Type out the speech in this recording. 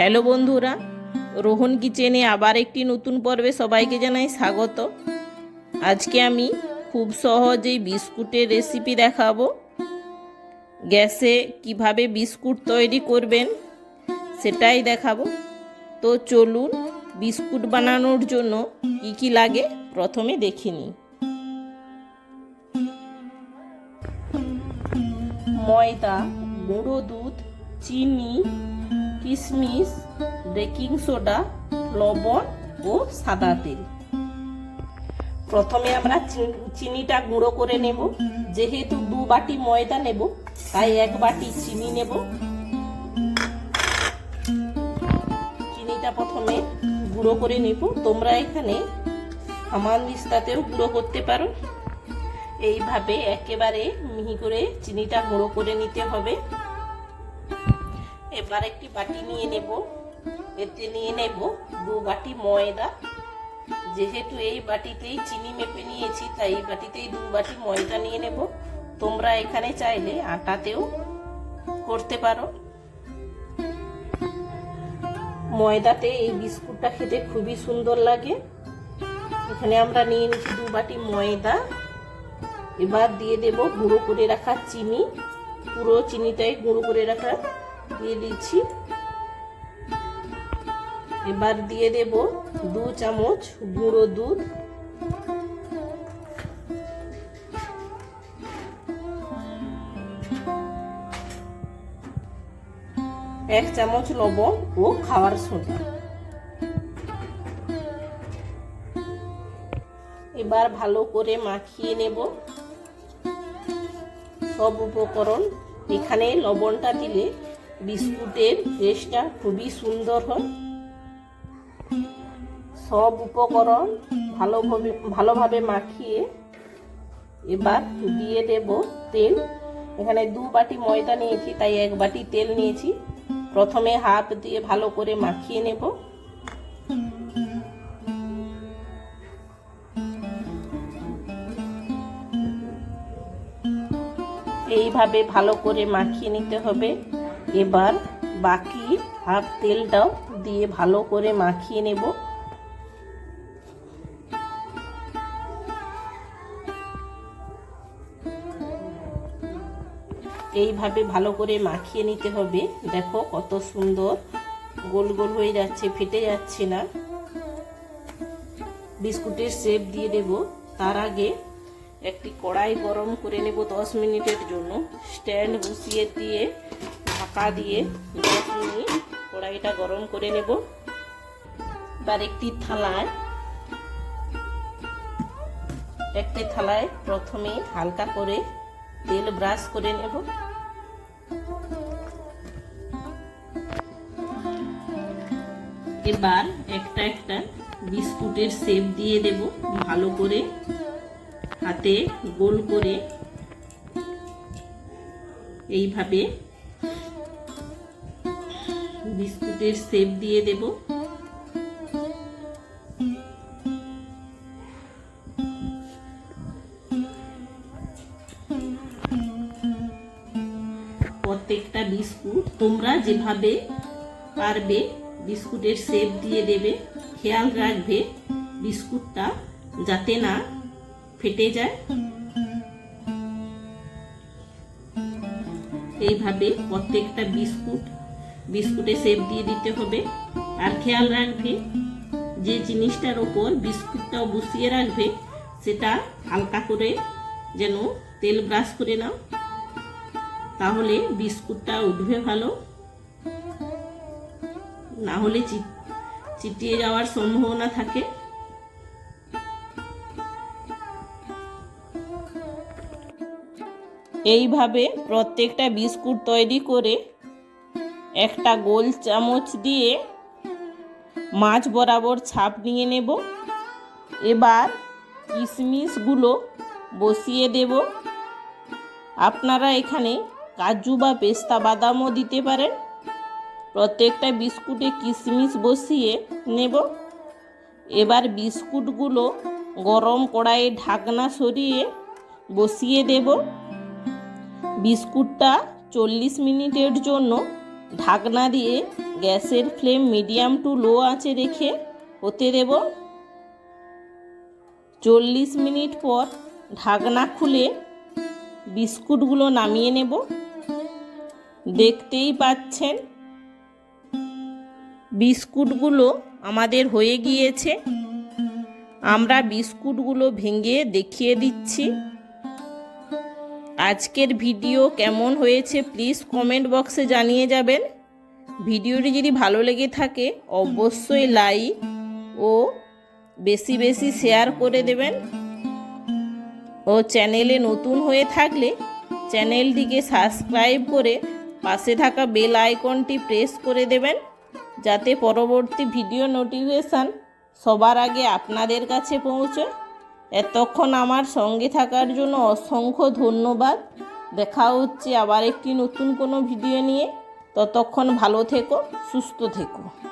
Hello বন্ধুরা, রোহন কিচেনে আবার একটি নতুন পর্বে সবাইকে জানাই স্বাগত। আজকে আমি খুব সহজেই বিস্কুটের রেসিপি দেখাবো। গ্যাসে কীভাবে বিস্কুট তৈরি করবেন সেটাই দেখাবো। তো চলুন বিস্কুট বানানোর জন্য কি কি লাগে প্রথমে দেখে নিই। ময়দা, গুঁড়ো দুধ, চিনি কিশমিশ বেকিং সোডা, লবণ ও সাদা তেল। প্রথমে আমরা চিনিটা গুঁড়ো করে নেব। যেহেতু দু বাটি ময়দা নেব, তাই এক বাটি চিনি নেব। চিনিটা প্রথমে গুঁড়ো করে নেব। তোমরা এখানে হামান দিস্তাতেও গুঁড়ো করতে পারো। এইভাবে একেবারে মিহি করে চিনিটা গুঁড়ো করে নিতে হবে। এবার একটি বাটি নিয়ে নেব। এতে নিয়ে নেব দু বাটি ময়দা। যেহেতু এই বাটিতেই চিনি মেপে নিয়েছি, তাই এই বাটিতেই দু বাটি ময়দা নিয়ে নেব। তোমরা এখানে চাইলে আটাতেও করতে পারো। ময়দাতে এই বিস্কুটটা খেতে খুবই সুন্দর লাগে। এখানে আমরা নিয়ে নিচ্ছি দু বাটি ময়দা। এবার দিয়ে দেব গুঁড়ো করে রাখা চিনি। পুরো চিনিটাই গুঁড়ো করে রাখা দিয়ে দিচ্ছি। এবার দিয়ে দেব দু চামচ গুঁড়ো দুধ। এক চামচ লবণ ও খাওয়ার সোডা। এবার ভালো করে মাখিয়ে নেব। সব উপকরণ। এখানে লবণটা দিলে বিস্কুটের টেস্টটা খুবই সুন্দর হয়। সব উপকরণ ভালোভাবে ভালোভাবে মাখিয়ে এবার দিয়ে দেব তেল। এখানে দু বাটি ময়দা নিয়েছি, তাই এক বাটি তেল নিয়েছি। প্রথমে হাত দিয়ে ভালো করে মাখিয়ে নেব। এইভাবে ভালো করে মাখিয়ে নিতে হবে। এবার বাকি হাফ তেলটাও দিয়ে ভালো করে মাখিয়ে নেব। এইভাবে ভালো করে মাখিয়ে নিতে হবে। দেখো কত সুন্দর গোল গোল হয়ে যাচ্ছে, ফেটে যাচ্ছে না। বিস্কুটের শেপ দিয়ে দেব। তার আগে একটি কড়াই গরম করে নেব দশ মিনিটের জন্য। স্ট্যান্ড বসিয়ে দিয়ে ঢাকা দিয়ে মিনিট কড়াইটা গরম করে নেব। এবার একটি থালায় একটি থালায় প্রথমে হালকা করে তেল ব্রাশ করে নেব। এবার একটা একটা বিস্কুটের শেপ দিয়ে দেব ভালো করে হাতে গোল করে। এইভাবে বিস্কুটের সেপ দিয়ে দেব। প্রত্যেকটা বিস্কুট তোমরা যেভাবে পারবে বিস্কুটের সেপ দিয়ে দেবে, খেয়াল রাখবে বিস্কুটটা যাতে না ফেটে যায়। এইভাবে প্রত্যেকটা বিস্কুট বিস্কুটে শেপ দিয়ে দিতে হবে। আর খেয়াল রাখবে, যে জিনিসটার ওপর বিস্কুটটাও বসিয়ে রাখবে, সেটা হালকা করে যেন তেল ব্রাশ করে নাও, তাহলে বিস্কুটটা উঠবে ভালো। না হলে চিটিয়ে যাওয়ার সম্ভাবনা থাকে। এইভাবে প্রত্যেকটা বিস্কুট তৈরি করে একটা গোল চামচ দিয়ে মাছ বরাবর ছাপ নিয়ে নেব। এবার কিশমিশগুলো বসিয়ে দেব। আপনারা এখানে কাজু বা পেস্তা বাদামও দিতে পারেন। প্রত্যেকটা বিস্কুটে কিশমিশ বসিয়ে নেব। এবার বিস্কুটগুলো গরম কড়াইয়ে ঢাকনা সরিয়ে বসিয়ে দেব। বিস্কুটটা চল্লিশ মিনিটের জন্য ঢাকনা দিয়ে গ্যাসের ফ্লেম মিডিয়াম টু লো আঁচে রেখে হতে দেব। চল্লিশ মিনিট পর ঢাকনা খুলে বিস্কুটগুলো নামিয়ে নেব। দেখতেই পাচ্ছেন, বিস্কুটগুলো আমাদের হয়ে গিয়েছে। আমরা বিস্কুটগুলো ভেঙে দেখিয়ে দিচ্ছি। আজকের ভিডিও কেমন হয়েছে প্লিজ কমেন্ট বক্সে জানিয়ে যাবেন। ভিডিওটি যদি ভালো লেগে থাকে, অবশ্যই লাইক ও বেশি বেশি শেয়ার করে দেবেন। ও চ্যানেলে নতুন হয়ে থাকলে চ্যানেলটিকে সাবস্ক্রাইব করে পাশে থাকা বেল আইকনটি প্রেস করে দেবেন, যাতে পরবর্তী ভিডিও নোটিফিকেশান সবার আগে আপনাদের কাছে পৌঁছয়। এতক্ষণ আমার সঙ্গে থাকার জন্য অসংখ্য ধন্যবাদ। দেখা হচ্ছে আবার একটি নতুন কোনো ভিডিও নিয়ে। ততক্ষণ ভালো থেকো, সুস্থ থেকো।